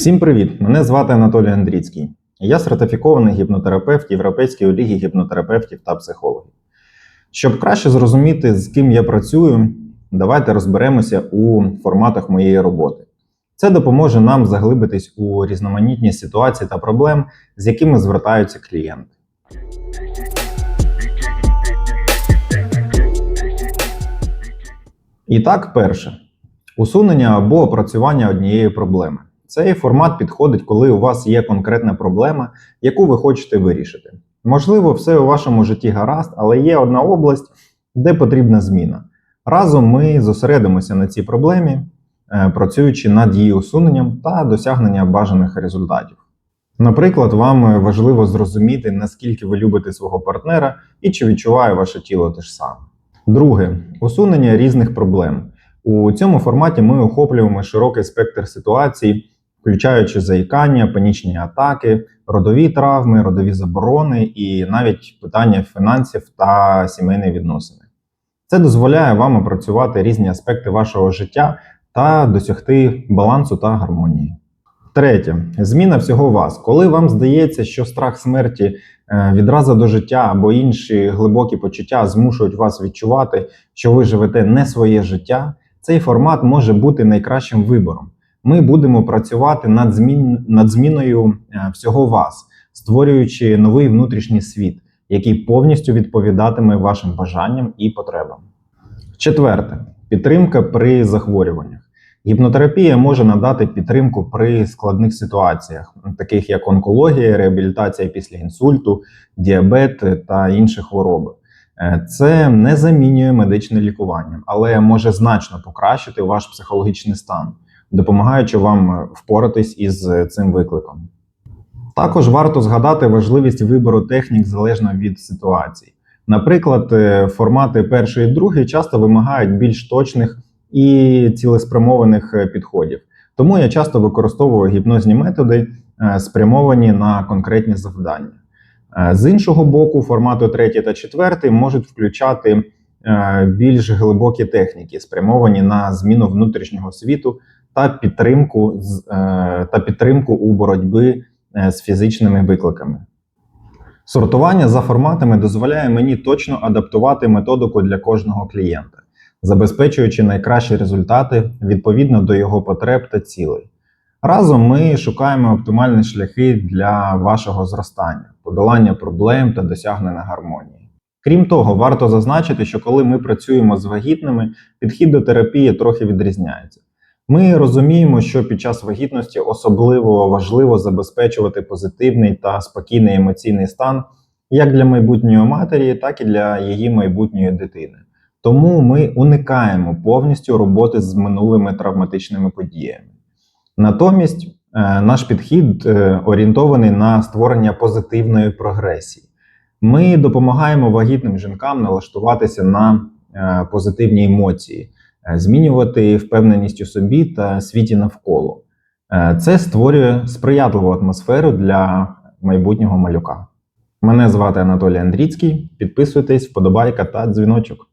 Всім привіт! Мене звати Анатолій Андріцький. Я сертифікований гіпнотерапевт Європейської ліги гіпнотерапевтів та психологів. Щоб краще зрозуміти, з ким я працюю, давайте розберемося у форматах моєї роботи. Це допоможе нам заглибитись у різноманітні ситуації та проблем, з якими звертаються клієнти. І так, перше усунення або опрацювання однієї проблеми. Цей формат підходить, коли у вас є конкретна проблема, яку ви хочете вирішити. Можливо, все у вашому житті гаразд, але є одна область, де потрібна зміна. Разом ми зосередимося на цій проблемі, е, працюючи над її усуненням та досягненням бажаних результатів. Наприклад, вам важливо зрозуміти, наскільки ви любите свого партнера і чи відчуває ваше тіло те ж саме. Друге усунення різних проблем. У цьому форматі ми охоплюємо широкий спектр ситуацій, включаючи заїкання, панічні атаки, родові травми, родові заборони і навіть питання фінансів та сімейні відносини. Це дозволяє вам опрацювати різні аспекти вашого життя та досягти балансу та гармонії. Третє зміна всього вас. Коли вам здається, що страх смерті, е, відраза до життя або інші глибокі почуття змушують вас відчувати, що ви живете не своє життя, цей формат може бути найкращим вибором. Ми будемо працювати над, змін... над зміною е, всього вас, створюючи новий внутрішній світ, який повністю відповідатиме вашим бажанням і потребам. Четверте підтримка при захворюваннях. Гіпнотерапія може надати підтримку при складних ситуаціях, таких як онкологія, реабілітація після інсульту, діабет та інші хвороби. Е, Це не замінює медичне лікування, але може значно покращити ваш психологічний стан, допомагаючи вам впоратись із цим викликом. Також варто згадати важливість вибору технік залежно від ситуації. Наприклад, е, формати перший і другий часто вимагають більш точних і цілеспрямованих е, підходів. Тому я часто використовую гіпнозні методи, е, спрямовані на конкретні завдання. Е, З іншого боку, формату третій та четвертий можуть включати е, більш глибокі техніки, спрямовані на зміну внутрішнього світу та підтримку, з- е, та підтримку у боротьбі е, з фізичними викликами. Сортування за форматами дозволяє мені точно адаптувати методику для кожного клієнта, забезпечуючи найкращі результати відповідно до його потреб та цілей. Разом ми шукаємо оптимальні шляхи для вашого зростання, подолання проблем та досягнення гармонії. Крім того, варто зазначити, що коли ми працюємо з вагітними, підхід до терапії трохи відрізняється. Ми розуміємо, що під час вагітності особливо важливо забезпечувати позитивний та спокійний емоційний стан як для майбутньої матері, так і для її майбутньої дитини. Тому ми уникаємо повністю роботи з минулими травматичними подіями. Натомість е, наш підхід е, орієнтований на створення позитивної прогресії. Ми допомагаємо вагітним жінкам налаштуватися на е, позитивні емоції, змінювати впевненість у собі та світі навколо. Е, Це створює сприятливу атмосферу для майбутнього малюка. Мене звати Анатолій Андріцький. Підписуйтесь, вподобайка та дзвіночок.